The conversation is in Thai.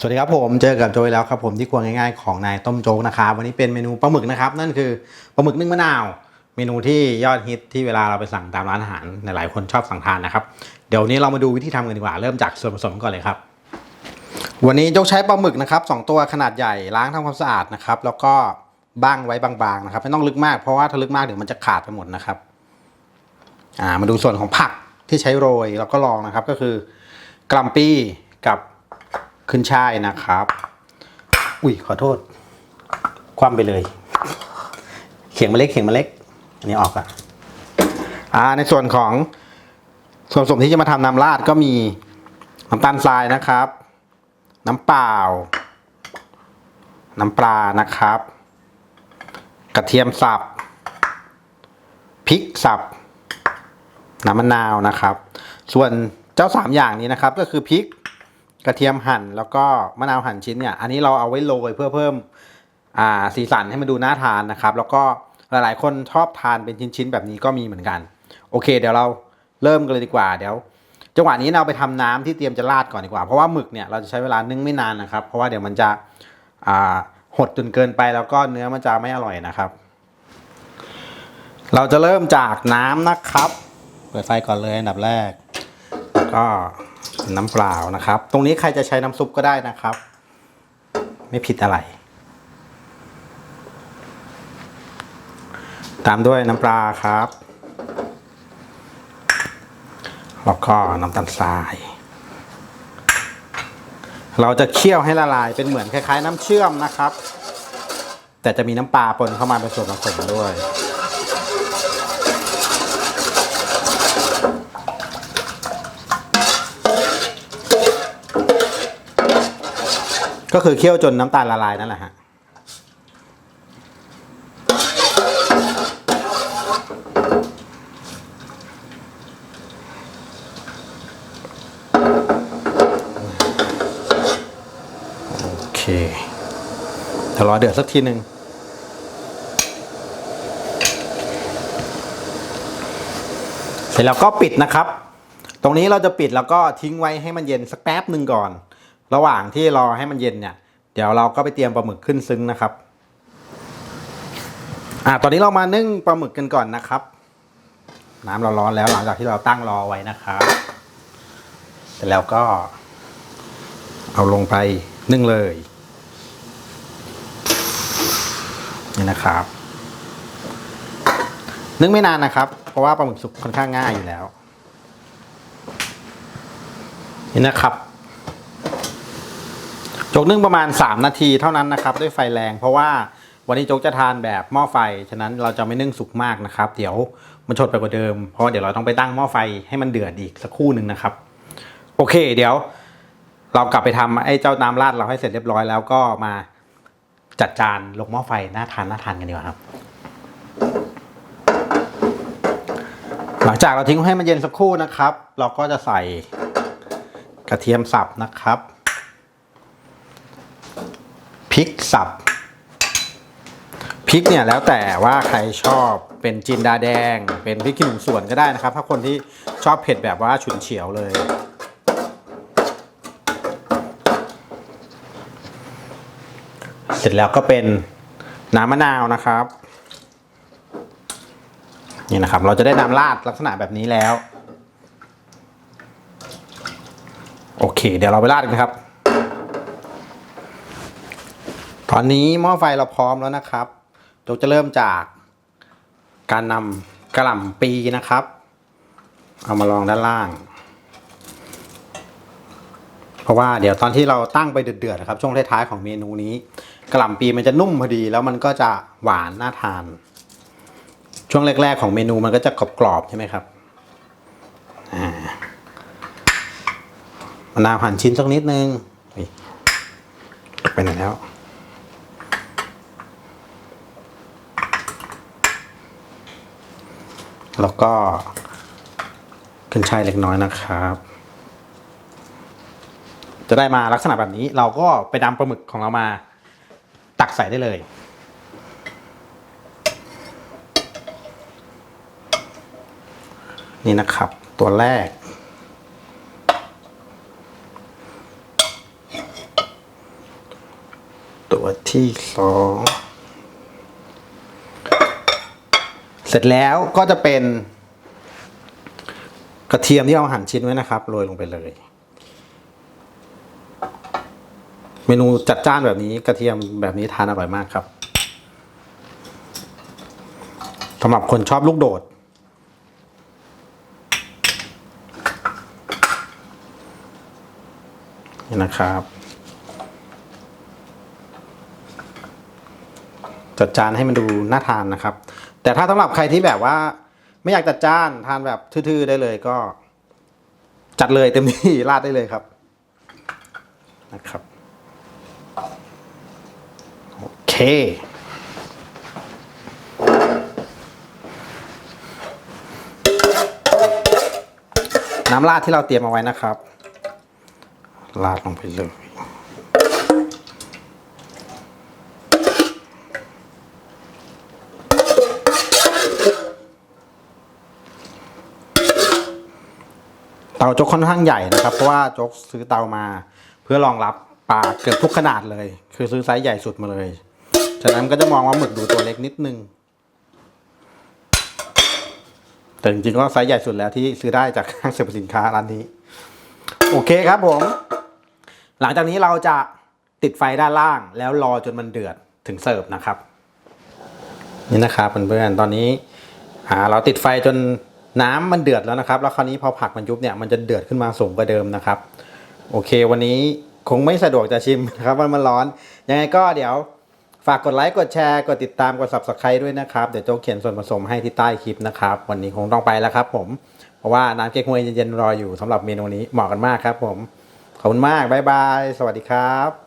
สวัสดีครับผมเจอกับโจยแล้วครับผมที่ครัวง่ายๆของนายต้มโจ๊กนะครับวันนี้เป็นเมนูปลาหมึกนะครับนั่นคือปลาหมึกนึ่งมะนาว เมนูที่ยอดฮิตที่เวลาเราไปสั่งตามร้านอาหารหลายๆคนชอบสั่งทานนะครับเดี๋ยววนนี้เรามาดูวิธีทำกันดีกว่าเริ่มจากส่วนผสมก่อนเลยครับ วันนี้ยกใช้ปลาหมึกนะครับสองตัวขนาดใหญ่ล้างทำความสะอาดนะครับแล้วก็บ้างไว้บางๆนะครับไม่ต้องลึกมากเพราะว่าถ้าลึกมากเดี๋ยวมันจะขาดไปหมดนะครับอ่ามาดูส่วนของผักที่ใช้โรยแล้วก็ลองนะครับก็คือกลัมปี้กับ ขึ้นช่ายนะครับ อุ้ยขอโทษ คว่ำไปเลย เขียงมาเล็กเขียงมาเล็ก อันนี้ออกอะอ่าในส่วนของส่วนผสมที่จะมาทำน้ำราดก็มีน้ำตาลทรายนะครับ น้ำเปล่า น้ำปลานะครับ กระเทียมสับพริกสับน้ำมะนาวนะครับ ส่วนเจ้าสามอย่างนี้นะครับ ก็คือพริก กระเทียมหั่นแล้วก็มะนาวหั่นชิ้นเนี่ย อันนี้เราเอาไว้โรยเพื่อเพิ่มอ่าสีสันให้มันดูน่าทานนะครับ แล้วก็หลายๆ คนชอบทานเป็นชิ้นๆแบบนี้ก็มีเหมือนกัน โอเค เดี๋ยวเราเริ่มกันเลยดีกว่าเดี๋ยวจังหวะนี้เราไปทำน้ำที่เตรียมจะราดก่อนดีกว่า เพราะว่าหมึกเนี่ยเราจะใช้เวลานึ่งไม่นานนะครับ เพราะว่าเดี๋ยวมันจะหดจนเกินไปแล้วก็เนื้อมันจะไม่อร่อยนะครับ เราจะเริ่มจากน้ำนะครับ เปิดไฟก่อนเลยอันดับแรก ก็ น้ำเปล่านะครับ ตรงนี้ใครจะใช้น้ำซุปก็ได้นะครับ ไม่ผิดอะไร ตามด้วยน้ำปลาครับ แล้วก็น้ำตาลทราย เราจะเคี่ยวให้ละลายเป็นเหมือนคล้ายๆ น้ำเชื่อมนะครับ แต่จะมีน้ำปลาปนเข้ามาเป็นส่วนผสมด้วย ก็คือเคี่ยวจนน้ำตาลละลายนั่นแหละฮะโอเคเดี๋ยวรอเดือดสักทีหนึ่งเสร็จแล้วก็ปิดนะครับ ตรงนี้เราจะปิดแล้วก็ทิ้งไว้ให้มันเย็นสักแป๊บหนึ่งก่อน ระหว่างที่รอให้มันเย็นเนี่ย เดี๋ยวเราก็ไปเตรียมปลาหมึกขึ้นซึ้งนะครับ อ่าตอนนี้เรามานึ่งปลาหมึกกันก่อนนะครับ น้ำเราร้อนแล้วหลังจากที่เราตั้งรอไว้นะครับเสร็จแล้วก็ เอาลงไปนึ่งเลย นี่นะครับ นึ่งไม่นานนะครับ เพราะว่าปลาหมึกสุกค่อนข้างง่ายอยู่แล้ว นี่นะครับ จกนึ่งประมาณ 3 นาทีเท่านั้นนะครับด้วยไฟแรง เพราะว่าวันนี้โจ๊กจะทานแบบหม้อไฟ ฉะนั้นเราจะไม่นึ่งสุกมากนะครับ เดี๋ยวมันชดไปกว่าเดิม เพราะว่าเดี๋ยวเราต้องไปตั้งหม้อไฟให้มันเดือดอีกสักครู่หนึ่งนะครับ โอเค เดี๋ยว เรากลับไปทำไอ้เจ้าน้ำราดเราให้เสร็จเรียบร้อยแล้วก็มาจัดจานลงหม้อไฟน่าทานน่าทานกันดีกว่าครับ หลังจากเราทิ้งให้มันเย็นสักครู่นะครับ เราก็จะใส่กระเทียมสับนะครับ ริกสับพริกเนี่ยแล้วแต่ว่าใครชอบเป็นจินดาแดง เป็นพริกขี้หนูสวนก็ได้นะครับ ถ้าคนที่ชอบเผ็ดแบบว่าฉุนเฉียวเลย เสร็จแล้วก็เป็นน้ำมะนาวนะครับ นี่นะครับ เราจะได้น้ำราดลักษณะแบบนี้แล้ว โอเค เดี๋ยวเราไปราดกันครับ ตอนนี้หม้อไฟเราพร้อมแล้วนะครับเราจะเริ่มจากการนำกระหล่ำปีนะครับ เอามาลองด้านล่าง เพราะว่าเดี๋ยวตอนที่เราตั้งไปเดือดๆนะครับช่วงท้ายๆของเมนูนี้กระหล่ำปีมันจะนุ่มพอดี แล้วมันก็จะหวานน่าทาน ช่วงแรก ๆ ของเมนูมันก็จะกรอบๆใช่ไหมครับอ่ามะนาวหั่นชิ้นสักนิดนึงไปไหนแล้ว แล้วก็ขึ้นช่ายเล็กน้อยนะครับ จะได้มาลักษณะแบบนี้เราก็ไปดำปลาหมึกของเรามาตักใส่ได้เลยนี่นะครับ ตัวแรก ตัวที่สอง เส ร็จแล้วก็จะเป็น กระเทียมที่เราหั่นชิ้นไว้นะครับโรยลงไปเลย เมนูจัดจ้านแบบนี้กระเทียมแบบนี้ทานอร่อยมากครับสำหรับคนชอบลูกโดด นี่นะครับ จัดจานให้มันดูน่าทานนะครับ แต่ถ้าสำหรับใครที่แบบว่า ไม่อยากจัดจ้านทานแบบทื่อๆได้เลยก็ จัดเลยเต็มที่ ราดได้เลยครับนะครับโอเคน้ำราดที่เราเตรียมเอาไว้นะครับ ราดลงไปเลยาโจ๊กค่อนข้างใหญ่นะครับ เพราะว่าโจ๊กซื้อเตามา เพื่อรองรับปลาเกือบทุกขนาดเลย คือซื้อไซส์ใหญ่สุดมาเลย ฉะนั้นก็จะมองว่าหมึกดูตัวเล็กนิดนึง แต่จริงๆก็ไซส์ใหญ่สุดแล้วที่ซื้อได้จากห้างสรรพสินค้าร้านนี้ โอเคครับผม หลังจากนี้เราจะติดไฟด้านล่าง แล้วรอจนมันเดือดถึงเสิร์ฟนะครับ นี่นะครับเพื่อนๆตอนนี้เราติดไฟจน น้ำมันเดือดแล้วนะครับ แล้วคราวนี้พอผักมันยุบเนี่ยมันจะเดือดขึ้นมาสูงกว่าเดิมนะครับ โอเค วันนี้คงไม่สะดวกจะชิมนะครับมันมันร้อน ยังไงก็เดี๋ยวฝากกดไลค์กดแชร์กดติดตามกด subscribe ด้วยนะครับ เดี๋ยวโจเขียนส่วนผสมให้ที่ใต้คลิปนะครับ วันนี้คงต้องไปแล้วครับผม เพราะว่าน้ำเก๊กฮวยเย็นๆรออยู่สำหรับเมนูนี้เหมาะกันมากครับผม ขอบคุณมากบ๊ายบาย สวัสดีครับ